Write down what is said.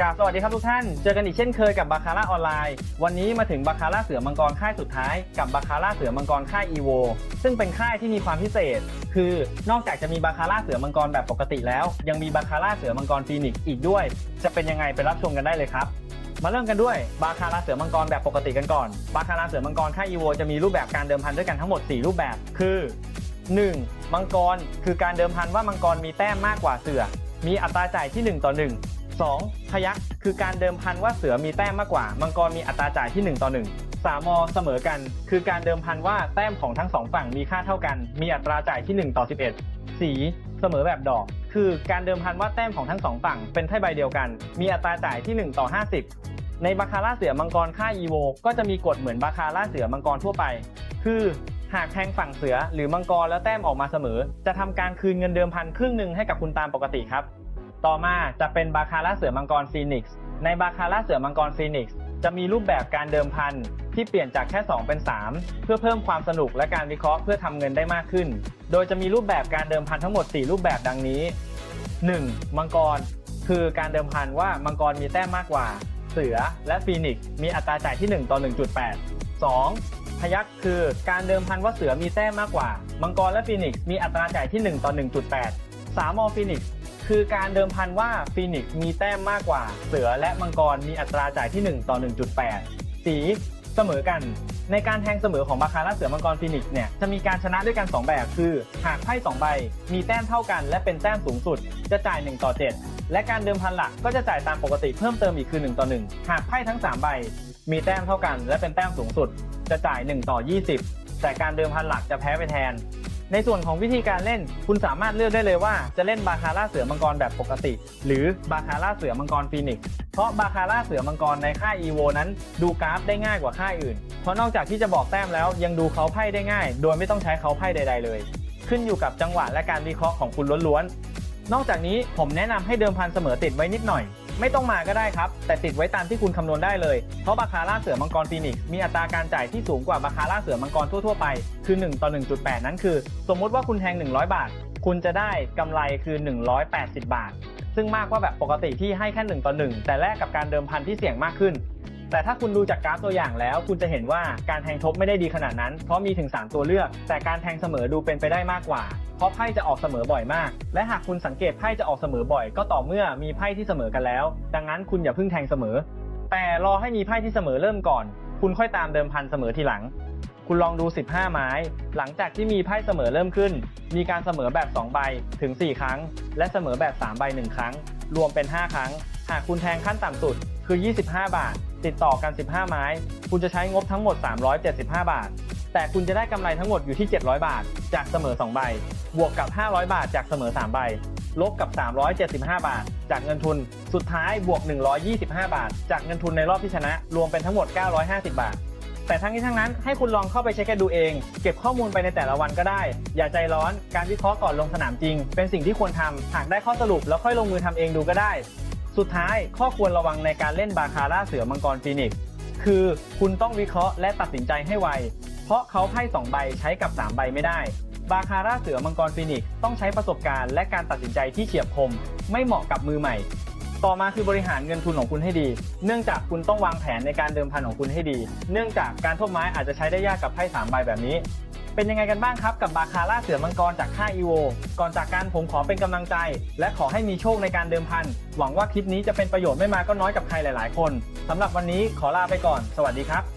กราบสวัสดีครับทุกท่าน เจอกันอีกเช่นเคยกับบาคาร่าออนไลน์ วันนี้มาถึงบาคาร่าเสือมังกรค่ายสุดท้ายกับบาคาร่าเสือมังกรค่ายอีโวซึ่งเป็นค่ายที่มีความพิเศษ คือนอกจากจะมีบาคาร่าเสือมังกรแบบปกติแล้ว ยังมีบาคาร่าเสือมังกรฟีนิกซ์อีกด้วย จะเป็นยังไงไปรับชมกันได้เลยครับมาเริ่มกันด้วยบาคาราเสือมังกรแบบปกติกันก่อน บาคาราเสือมังกรค่ายอีโวจะมีรูปแบบการเดิมพันด้วยกันทั้งหมด 4 รูปแบบ คือ 1. มังกรคือการเดิมพันว่ามังกรมีแต้มมากกว่าเสือ มีอัตราจ่ายที่ 1 ต่อ 1 2. พยักคือการเดิมพันว่าเสือมีแต้มมากกว่า มังกรมีอัตราจ่ายที่1ต่อ1 3. มเสมอกัน คือการเดิมพันว่าแต้มของทั้งสองฝั่งมีค่าเท่ากัน มีอัตราจ่ายที่ 1 ต่อ 11สีเสมอแบบดอก คือการเดิมพันว่าแต้มของทั้งสองฝั่งเป็นไพ่ใบเดียวกัน มีอัตราจ่ายที่ 1 ต่อ 50 ในบาคาร่าเสือมังกรค่าอีโวก็จะมีกฎเหมือนบาคาร่าเสือมังกรทั่วไป คือหากแทงฝั่งเสือหรือมังกรแล้วแต้มออกมาเสมอ จะทำการคืนเงินเดิมพันครึ่งหนึ่งให้กับคุณตามปกติครับ ต่อมาจะเป็นบาคาร่าเสือมังกรฟีนิกซ์ ในบาคาร่าเสือมังกรฟีนิกซ์จะมีรูปแบบการเดิมพันที่เปลี่ยนจากแค่ 2 เป็น 3 เพื่อเพิ่มความสนุกและการวิเคราะห์เพื่อทำเงินได้มากขึ้น โดยจะมีรูปแบบการเดิมพันทั้งหมด 4 รูปแบบดังนี้ 1. มังกร คือการเดิมพันว่ามังกรมีแต้มมากกว่า เสือและฟีนิกซ์มีอัตราจ่ายที่ 1 ต่อ 1.8 2. พยักคือการเดิมพันว่าเสือมีแต้มมากกว่า มังกรและฟีนิกซ์มีอัตราจ่ายที่ 1 ต่อ 1.8 3. มอฟีนิกซ์ คือการเดิมพันว่าฟีนิกซ์มีแต้มมากกว่า เสือและมังกรมีอัตราจ่ายที่ 1 ต่อ 1.8 สีเสมอกัน ในการแทงเสมอของบาคาร่าเสือมังกรฟีนิกซ์เนี่ยจะมีการชนะด้วยกัน 2 แบบ คือ หากไพ่2ใบ มีแต้มเท่ากัน และเป็นแต้มสูงสุด จะจ่าย 1 ต่อ 7 และการเดิมพันหลักก็จะจ่ายตามปกติเพิ่มเติมอีกคือ 1 ต่อ 1 หากไพ่ทั้ง 3 ใบ มีแต้มเท่ากัน และเป็นแต้มสูงสุด จะจ่าย 1 ต่อ 20 แต่การเดิมพันหลักจะแพ้ไปแทน ในส่วนของวิธีการเล่นคุณสามารถเลือกได้เลยว่าจะเล่นบาคาร่าเสือมังกรแบบปกติ หรือบาคาร่าเสือมังกรฟีนิกซ์เพราะบาคาร่าเสือมังกรในค่ายอีโวนั้น ดูกราฟได้ง่ายกว่าค่ายอื่น เพราะนอกจากที่จะบอกแต้มแล้วยังดูเขาไพ่ได้ง่าย โดยไม่ต้องใช้เขาไพ่ใด ๆ เลย ขึ้นอยู่กับจังหวะและการวิเคราะห์ของคุณล้วนๆ นอกจากนี้ผมแนะนำให้เดิมพันเสมอติดไว้นิดหน่อย ไม่ต้องมาก็ได้ครับ แต่ติดไว้ตามที่คุณคำนวณได้เลย เพราะบาคาร่าเสือมังกรฟีนิกซ์มีอัตราการจ่ายที่สูงกว่าบาคาร่าเสือมังกรทั่วๆไป คือ 1 ต่อ 1.8 นั้นคือ สมมุติว่าคุณแทง 100 บาท คุณจะได้กำไรคือ 180 บาท ซึ่งมากกว่าแบบปกติที่ให้แค่1ต่อ1แต่แลกกับการเดิมพันที่เสี่ยงมากขึ้น แต่ถ้าคุณดูจากกราฟตัวอย่างแล้ว คุณจะเห็นว่าการแทงทบไม่ได้ดีขนาดนั้น เพราะมีถึง 3 ตัวเลือก แต่การแทงเสมอดูเป็นไปได้มากกว่า เพราะไพ่จะออกเสมอบ่อยมาก และหากคุณสังเกตไพ่จะออกเสมอบ่อย ก็ต่อเมื่อมีไพ่ที่เสมอกันแล้ว ดังนั้นคุณอย่าเพิ่งแทงเสมอ แต่รอให้มีไพ่ที่เสมอเริ่มก่อน คุณค่อยตามเดิมพันเสมอทีหลัง คุณลองดู 15 ไม้ หลังจากที่มีไพ่เสมอเริ่มขึ้น มีการเสมอแบบ 2 ใบถึง 4 ครั้ง และเสมอแบบ 3 ใบ 1 ครั้ง รวมเป็น 5 ครั้ง หากคุณแทงขั้นต่ำสุด คือ 25 บาท ติดต่อกัน 15 ไม้ คุณจะใช้งบทั้งหมด 375 บาท แต่คุณจะได้กำไรทั้งหมดอยู่ที่ 700 บาท จากเสมอ 2 ใบ บวกกับ 500 บาทจากเสมอ 3 ใบ ลบกับ 375 บาท จากเงินทุน สุดท้ายบวก 125 บาท จากเงินทุนในรอบที่ชนะ รวมเป็นทั้งหมด 950 บาทแต่ทั้งนี้ทั้งนั้นให้คุณลองเข้าไปเช็คกันดูเอง เก็บข้อมูลไปในแต่ละวันก็ได้ อย่าใจร้อนการวิเคราะห์ก่อนลงสนามจริง เป็นสิ่งที่ควรทำหากได้ข้อสรุปแล้วค่อยลงมือทำเองดูก็ได้ สุดท้ายข้อควรระวังในการเล่นบาคาร่าเสือมังกรฟีนิกซ์คือคุณต้องวิเคราะห์และตัดสินใจให้ไว เพราะเขาไพ่2ใบใช้กับ 3 ใบไม่ได้ บาคาร่าเสือมังกรฟีนิกซ์ต้องใช้ประสบการณ์และการตัดสินใจที่เฉียบคม ไม่เหมาะกับมือใหม่ ต่อมาคือบริหารเงินทุนของคุณให้ดี เนื่องจากคุณต้องวางแผนในการเดิมพันของคุณให้ดี เนื่องจากการทบไม้อาจจะใช้ได้ยากกับไพ่สามใบแบบนี้ เป็นยังไงกันบ้างครับกับบาคาร่าเสือมังกรจากค่ายอีโวก่อนจากการผมขอเป็นกำลังใจ และขอให้มีโชคในการเดิมพัน หวังว่าคลิปนี้จะเป็นประโยชน์ไม่มาก็น้อยกับใครหลาย ๆ คนสำหรับวันนี้ขอลาไปก่อน สวัสดีครับ